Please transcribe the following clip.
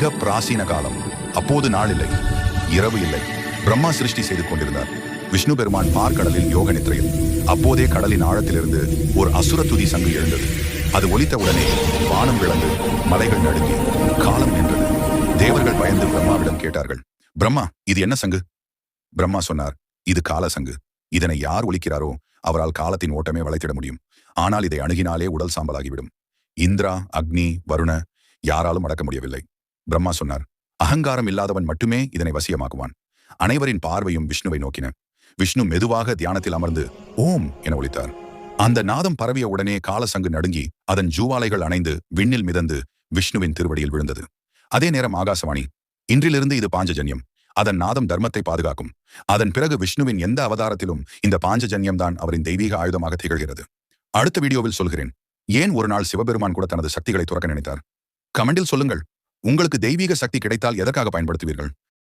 மிக பிராசீன காலம். அப்போது நாள் இல்லை இரவு இல்லை. பிரம்மா சிருஷ்டி செய்து கொண்டிருந்தார். விஷ்ணு பெருமான் பார்க்கடலில் யோக நித்திரையில். அப்போதே கடலின் ஆழத்திலிருந்து ஒரு அசுர துதி சங்கு எழுந்தது. அது ஒலித்தவுடனே வானம் விளந்து மலைகள் நடுங்கி காலம் நின்றது. தேவர்கள் பயந்து பிரம்மாவிடம் கேட்டார்கள் பிரம்மா இது என்ன சங்கு? பிரம்மா சொன்னார் இது கால சங்கு. இதனை யார் ஒலிக்கிறாரோ அவரால் காலத்தின் ஓட்டமே வளைத்திட முடியும். ஆனால் இதை அணுகினாலே உடல் சாம்பலாகிவிடும். இந்திரா அக்னி வருண யாராலும் அடக்க முடியவில்லை. பிரம்மா சொன்னார் அகங்காரம் இல்லாதவன் மட்டுமே இதனை வசியமாக்குவான். அனைவரின் பார்வையும் விஷ்ணுவை நோக்கின. விஷ்ணு மெதுவாக தியானத்தில் அமர்ந்து ஓம் என ஒழித்தார் அந்த நாதம் பரவிய உடனே காலசங்கு நடுங்கி அதன் ஜூவாலைகள் அணைந்து விண்ணில் மிதந்து விஷ்ணுவின் திருவடியில் விழுந்தது. அதே நேரம் ஆகாசவாணி இன்றிலிருந்து இது பாஞ்சஜன்யம். அதன் நாதம் தர்மத்தை பாதுகாக்கும். அதன் பிறகு விஷ்ணுவின் எந்த அவதாரத்திலும் இந்த பாஞ்சஜன்யம் தான் அவரின் தெய்வீக ஆயுதமாக திகழ்கிறது. அடுத்த வீடியோவில் சொல்கிறேன். ஏன் ஒரு நாள் சிவபெருமான் கூட தனது சக்திகளை துறக்க நினைத்தார்? கமெண்டில் சொல்லுங்கள். உங்களுக்கு தெய்வீக சக்தி கிடைத்தால் எதற்காக பயன்படுத்துவீர்கள்?